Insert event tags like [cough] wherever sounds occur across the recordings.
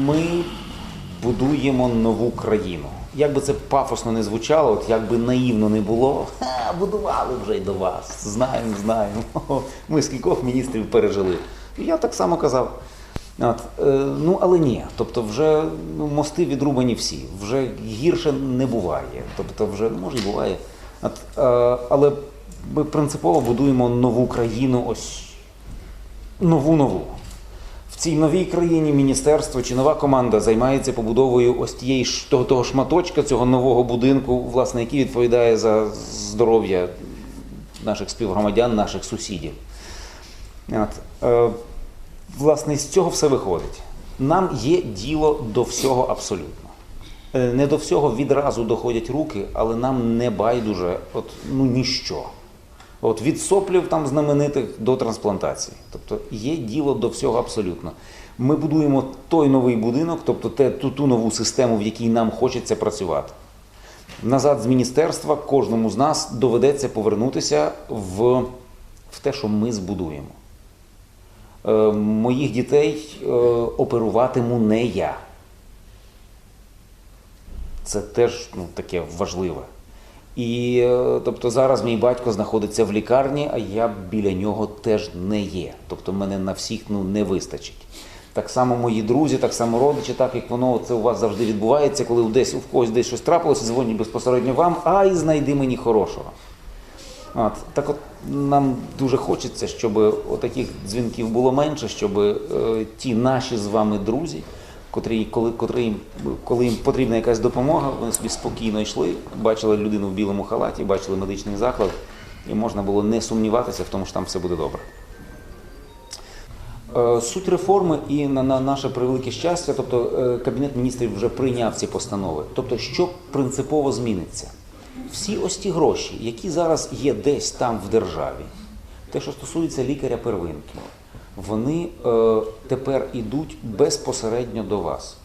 Ми будуємо нову країну. Як би це пафосно не звучало, от як би наївно не було, ха, будували вже й до вас. Знаємо, знаємо. [laughs] Ми скількох міністрів пережили. Я так само казав. От, е, ну, але ні. Тобто, вже ну, мости відрубані всі, вже гірше не буває. Тобто, вже ну, може і буває. От, е, але ми принципово будуємо нову країну, ось нову нову. В цій новій країні міністерство чи нова команда займається побудовою ось тієї того, того шматочка цього нового будинку, власне, який відповідає за здоров'я наших співгромадян, наших сусідів. От, е, власне, з цього все виходить. Нам є діло до всього абсолютно. Е, Не до всього відразу доходять руки, але нам не байдуже от, ну, ніщо. От від соплів там знаменитих до трансплантації. Тобто є діло до всього абсолютно. Ми будуємо той новий будинок, тобто те, ту, ту нову систему, в якій нам хочеться працювати. Назад з міністерства кожному з нас доведеться повернутися в, в те, що ми збудуємо. Е, моїх дітей е, оперуватиму не я. Це теж ну, таке важливе. І е, тобто зараз мій батько знаходиться в лікарні, а я біля нього теж не є. Тобто мене на всіх ну, не вистачить. Так само мої друзі, так само родичі, так як воно це у вас завжди відбувається, коли десь у когось десь щось трапилося, дзвонять безпосередньо вам, ай, знайди мені хорошого. От, так от нам дуже хочеться, щоб отаких дзвінків було менше, щоб е, ті наші з вами друзі, котрі, коли, котрі, їм- коли їм потрібна якась допомога, вони собі спокійно йшли, бачили людину в білому халаті, бачили медичний заклад, і можна було не сумніватися в тому, що там все буде добре. Е, Суть реформи і на, на наше превелике щастя, тобто е, Кабінет міністрів вже прийняв ці постанови. Тобто, що принципово зміниться? Всі ось ті гроші, які зараз є десь там в державі, те, що стосується лікаря первинки, вони е, тепер ідуть безпосередньо до вас.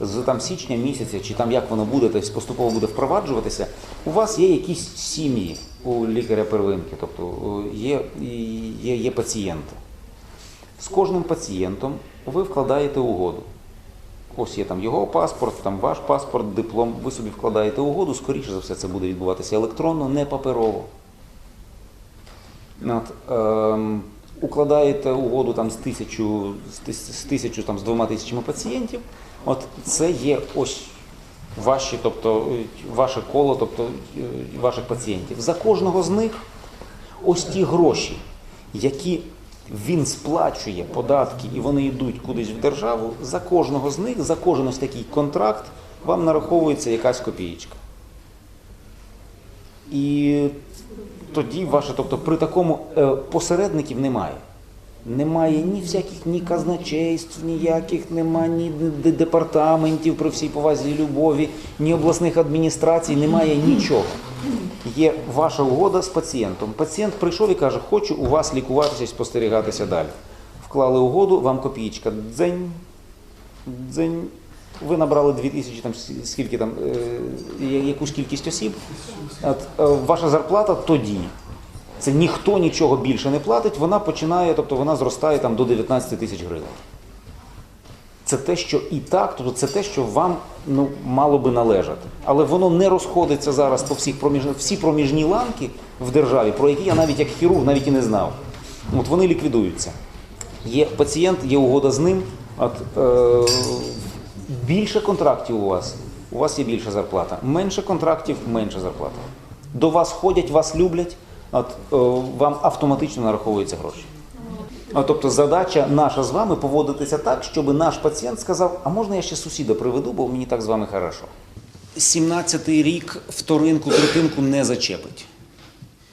З там січня місяця, чи там як воно буде, тобто поступово буде впроваджуватися, у вас є якісь сім'ї у лікаря первинки, тобто е, є, є, є пацієнти. З кожним пацієнтом ви вкладаєте угоду. Ось є там його паспорт, там ваш паспорт, диплом. Ви собі вкладаєте угоду, скоріше за все, це буде відбуватися електронно, не паперово. От, ем, укладаєте угоду там з тисячу, з, тисячу там, з двома тисячами пацієнтів. От це є ось ваші, тобто ваше коло, тобто е, ваших пацієнтів. За кожного з них ось ті гроші, які він сплачує податки і вони йдуть кудись в державу, за кожного з них, за кожен ось такий контракт вам нараховується якась копієчка. І тоді ваше, тобто при такому е, посередників немає. Немає ні всяких ні казначейств, ніяких, нема ні департаментів при всій повазі любові, ні обласних адміністрацій, немає нічого. Є ваша угода з пацієнтом. Пацієнт прийшов і каже, хочу у вас лікуватися і спостерігатися далі. Вклали угоду, вам копієчка. Дзень, дзень. Ви набрали 2000, там скільки там, е, якусь кількість осіб. Е, ваша зарплата тоді. Це ніхто нічого більше не платить, вона починає, тобто вона зростає там до 19 тисяч гривень. Це те, що і так, тобто це те, що вам ну, мало би належати. Але воно не розходиться зараз по всіх проміжних, всі проміжні ланки в державі, про які я навіть як хірург навіть і не знав. От вони ліквідуються. Є пацієнт, є угода з ним. От, е, більше контрактів у вас, у вас є більша зарплата. Менше контрактів, менша зарплата. До вас ходять, вас люблять, от, е, вам автоматично нараховуються гроші. А, тобто задача наша з вами поводитися так, щоб наш пацієнт сказав, а можна я ще сусіда приведу, бо мені так з вами хорошо. 17-й рік вторинку, третинку не зачепить.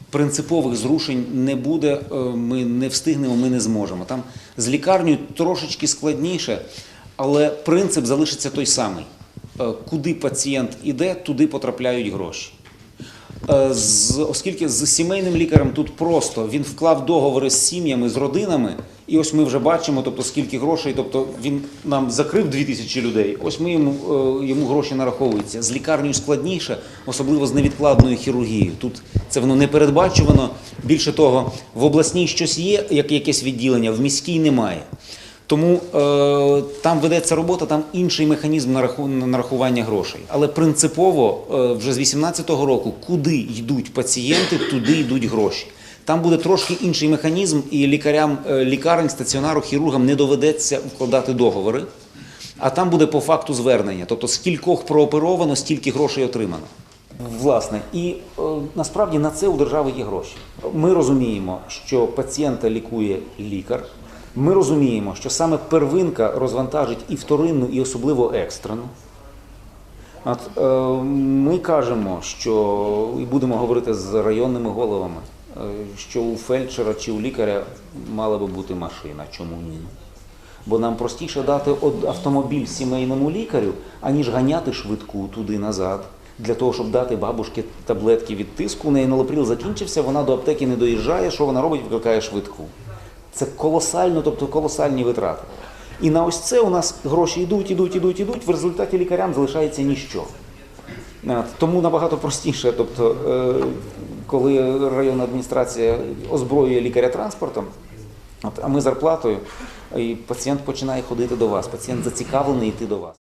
Принципових зрушень не буде, е, ми не встигнемо, ми не зможемо. Там з лікарнею трошечки складніше, але принцип залишиться той самий. Е, Куди пацієнт іде, туди потрапляють гроші. Е, оскільки з сімейним лікарем тут просто він вклав договори з сім'ями, з родинами, і ось ми вже бачимо, тобто скільки грошей, тобто він нам закрив 2000 людей. Ось ми йому, е, йому гроші нараховуються. З лікарнею складніше, особливо з невідкладною хірургією. Тут це воно не передбачувано. Більше того, в обласній щось є, як якесь відділення, в міській немає. Тому е, там ведеться робота, там інший механізм нараху- нарахування грошей. Але принципово е, вже з 2018 року, куди йдуть пацієнти, туди йдуть гроші. Там буде трошки інший механізм, і лікарям е, лікарень, стаціонару, хірургам не доведеться вкладати договори, а там буде по факту звернення. Тобто, скількох прооперовано, стільки грошей отримано. Власне, і насправді на це у держави є гроші. Ми розуміємо, що пацієнта лікує лікар. Ми розуміємо, що саме первинка розвантажить і вторинну, і особливо екстрену. От, е, ми кажемо, що і будемо говорити з районними головами, е, що у фельдшера чи у лікаря мала би бути машина. Чому ні? Бо нам простіше дати автомобіль сімейному лікарю, аніж ганяти швидку туди-назад. Для того, щоб дати бабушці таблетки від тиску, у неї налопріл закінчився, вона до аптеки не доїжджає. Що вона робить? Викликає швидку. Це колосально, тобто колосальні витрати. І на ось це у нас гроші йдуть, йдуть, йдуть, йдуть. В результаті лікарям залишається ніщо. Тому набагато простіше, тобто, е, коли районна адміністрація озброює лікаря транспортом, а ми зарплатою, і пацієнт починає ходити до вас. Пацієнт зацікавлений йти до вас.